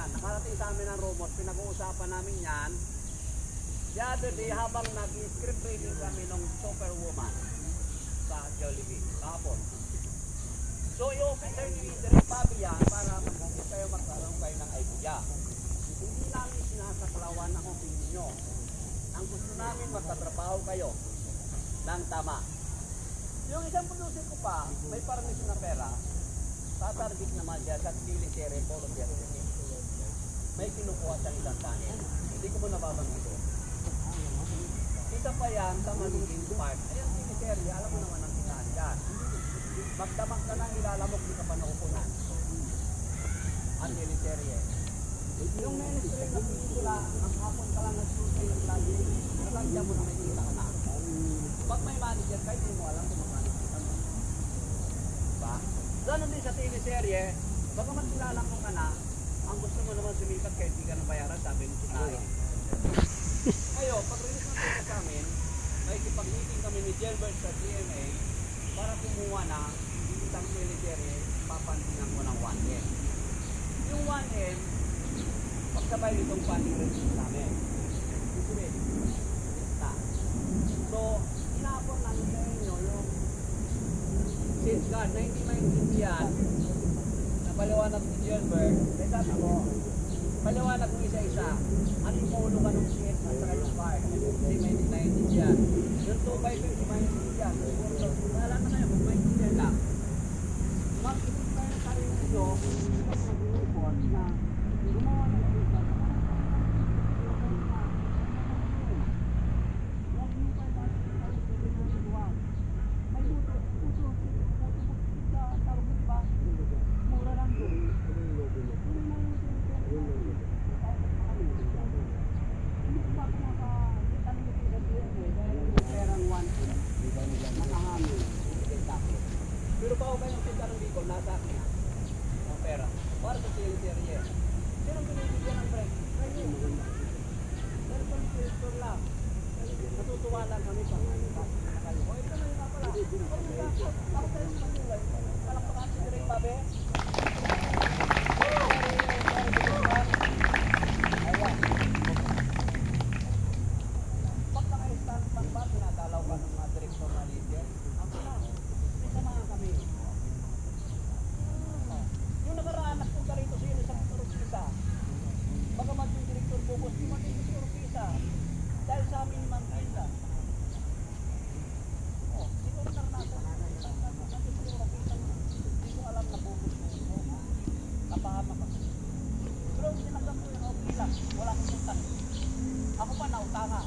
yan. Nakarating sa amin ang rumors, pinag-uusapan namin yan. The other day, habang nag-script reading kami ng Superwoman sa Jollibee, kahapon. So, i-officer ni Direk yan para mag kayo magkaroon kayo ng idea. Hindi namin sinasaklawan ang opinion nyo. Ang gusto namin magkatrabaho kayo ng tama. Yung isang producer ko pa, may permission na pera, tatarget naman siya sa military volunteer. May kinukuha sa isang kanin. Hindi ko mo nababanggit ito. Isa pa yan sa magiging part. Ayan, military, alam mo naman ang tinaan dyan. Magdamag ka ng ilalamok, di ka pa naupunan. Ang military eh. Yung ministry na pelikula, ang hapon ka lang nagsusay ng lagi, nalagyan mo na may kita ka na. Pag may manager ka, hindi mo alam kung magkano kita mo. Diba? Ganon din sa teleserye, baka man kilala mo ka na, ang gusto mo naman sumikat kahit hindi ka na bayaran, sabi ni Sinay. Ngayon, pag release ng pera sa amin, may kipag-meeting kami ni Gilbert sa GMA para kumuha ng isang teleserye, papantinan mo ng 1M. Yung 1M, pagsabay nitong funding release namin. Ibig na. So, inapon namin sa inyo yung God na hindi maintindihan paliwanag ni Gilbert, kaya sabi ko, paliwanag mo isa-isa, ano yung mahulugan ng CS at saka yung card, hindi may maintindihan. Yung 2 by 50 maintindihan, wala na kayo, kung maintindihan lang. Mag-isip kayo ng sarili nyo, mag-report na gumawa ng isa. May buto, buto, buto, sa tawag mo ba? Mura lang yun. Pero pa ba yung tinda ng Bicol, nasa akin. Ang pera. Para sa teleserye. Sino binibigyan ng break? Kayo. Pero pang director lang. Natutuwa lang kami pag nakakayo. O ito na yun nga pala. Ako tayo sa Manila. Palakpakan si Direk Babe. Ayan. Pag naka-stand pa ba, tinatalaw ka ng mga direktor na leader? Ako na. May samahan kami. Oh. Yung nakaraan, nagpunta rito sa isang Urupisa. Bagamat yung direktor Bugos, di man dito sa Urupisa. Dahil sa amin ni Ma'am Hilda. Oh, siguro naranasan na nandito sa Urupisa. Hindi ko alam na Bugos na ito. Napahama ka. Wala akong utang. Ako pa nautanga.